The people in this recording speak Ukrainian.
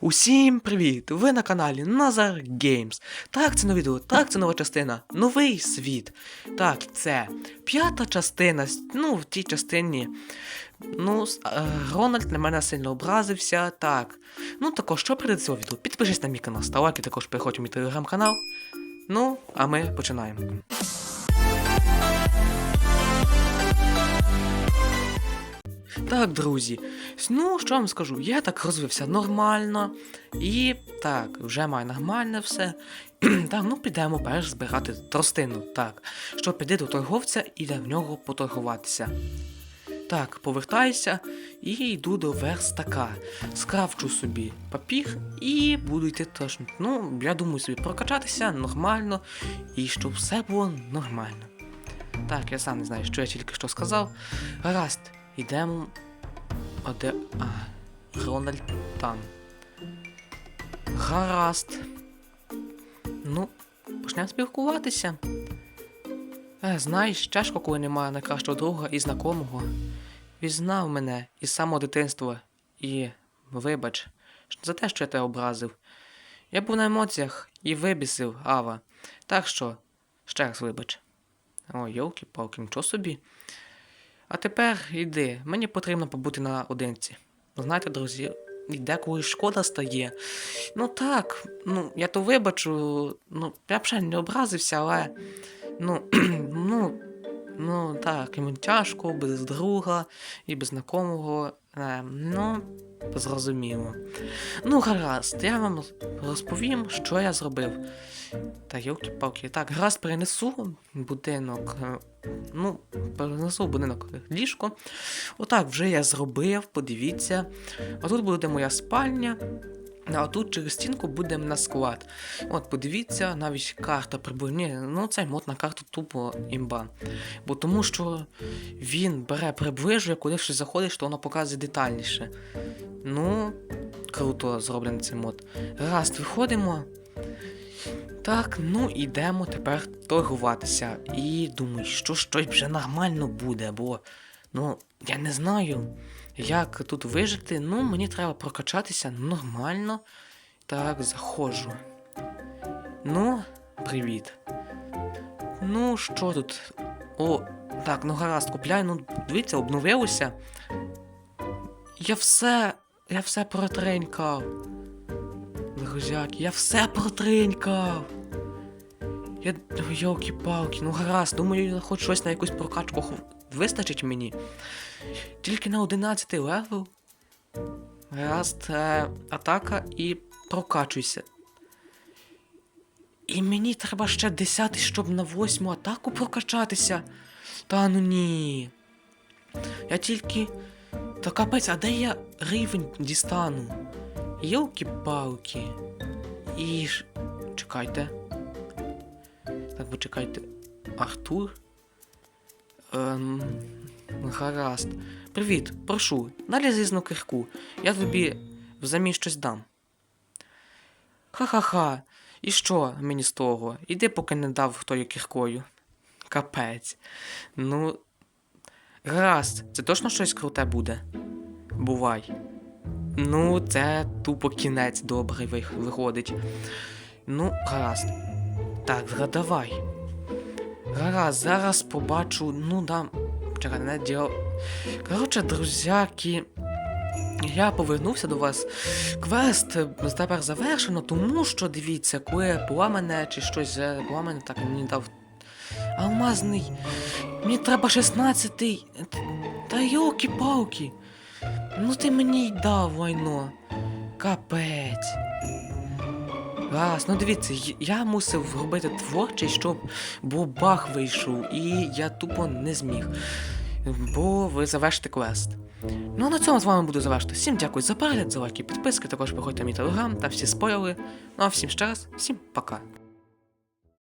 Усім привіт! Ви на каналі Назар Games. Так, це нове відео, так, це нова частина. Новий світ. Так, це п'ята частина. Ну, в тій частині. Ну, е, Рональд на мене сильно образився. Так. Ну, також, що до цього відео? Підпишись на мій канал, став лайк і також переходь у мій телеграм-канал. Ну, а ми починаємо. Так, друзі, ну що вам скажу, я так розвився нормально. І так, вже маю нормальне все. так, ну підемо перш збирати тростину, так, що піде до торговця і в нього поторгуватися. Так, повертаюся і йду до верстака. Скрафчу собі папір і буду йти теж. Ну, я думаю собі прокачатися нормально і щоб все було нормально. Так, я сам не знаю, що я тільки що сказав. Гаразд, йдемо. А. А, Рональд там. Гаразд. Ну, почнемо спілкуватися. Е, знаєш, тяжко, коли немає найкращого друга і знакомого. Він знав мене із самого дитинства. І вибач, за те, що я тебе образив. Я був на емоціях і вибісив Ава. Так що, ще раз вибач. О, йолки палки нічого собі. А тепер йди, мені потрібно побути наодинці. Знаєте, друзі, і деколи шкода стає. Ну так, ну, я то вибачу, ну, я б ще не образився, але. Ну, ну, ну так, йому тяжко, без друга і без знакомого. Е, ну, зрозуміло. Ну, гаразд, я вам розповім, що я зробив. Та йолки-палки, так, гаразд перенесу будинок. е, Ну, перенесу будинок ліжко. Отак вже я зробив, подивіться. А тут буде моя спальня. А тут через стінку буде на склад. От, подивіться, навіть карта приборні. Ну, цей мод на карту тупо імба. Бо тому що він бере приближує, коли щось заходиш, то воно показує детальніше. Ну, круто зроблений цей мод. Раз, виходимо. Так, ну ідемо тепер торгуватися. І думаю, що щось вже нормально буде, бо ну, я не знаю, як тут вижити. Ну, мені треба прокачатися нормально. Так, заходжу. Ну, привіт. Ну, що тут? О, так, ну гаразд, купляю, ну, дивіться, обновилося. Я все. Я все протренькав. Друзяки, я все протринькав. Я. Йолки-палки, ну гаразд, думаю, хоч щось на якусь прокачку вистачить мені. Тільки на 11 левел. Гаразд, е, атака і прокачуйся. І мені треба ще 10, щоб на 8 атаку прокачатися. Та ну ні. Я тільки. Та капець, а де я рівень дістану? Йолки-палки. І. Чекайте. Так, ви чекайте. Артур? Ем. Гаразд. Привіт, прошу, далі зізну кирку. Я тобі взамін щось дам. Ха-ха-ха. І що мені з того? Іди, поки не дав тою кіркою. Капець. Ну. Гаразд, це точно щось круте буде? Бувай. Ну, це тупо кінець добрий вих- виходить. Ну, гаразд. Так, давай. Гаразд, зараз побачу. Ну, дам. Чекай, не діл. Коротше, друзяки. Я повернувся до вас. Квест тепер завершено, тому що дивіться, коли поламане чи щось е, поламане, так мені дав. Алмазний. Мені треба 16-й. Та йолки-палки. Ну ти мені й дав лайно. Капець. Раз, ну дивіться, я мусив робити творчий, щоб бо вийшов, і я тупо не зміг. Бо ви завершите квест. Ну а на цьому з вами буду завершити. Всім дякую за перегляд, за лайки, підписки, також приходьте в мій телеграм та всі спойлери. Ну а всім ще раз, всім пока.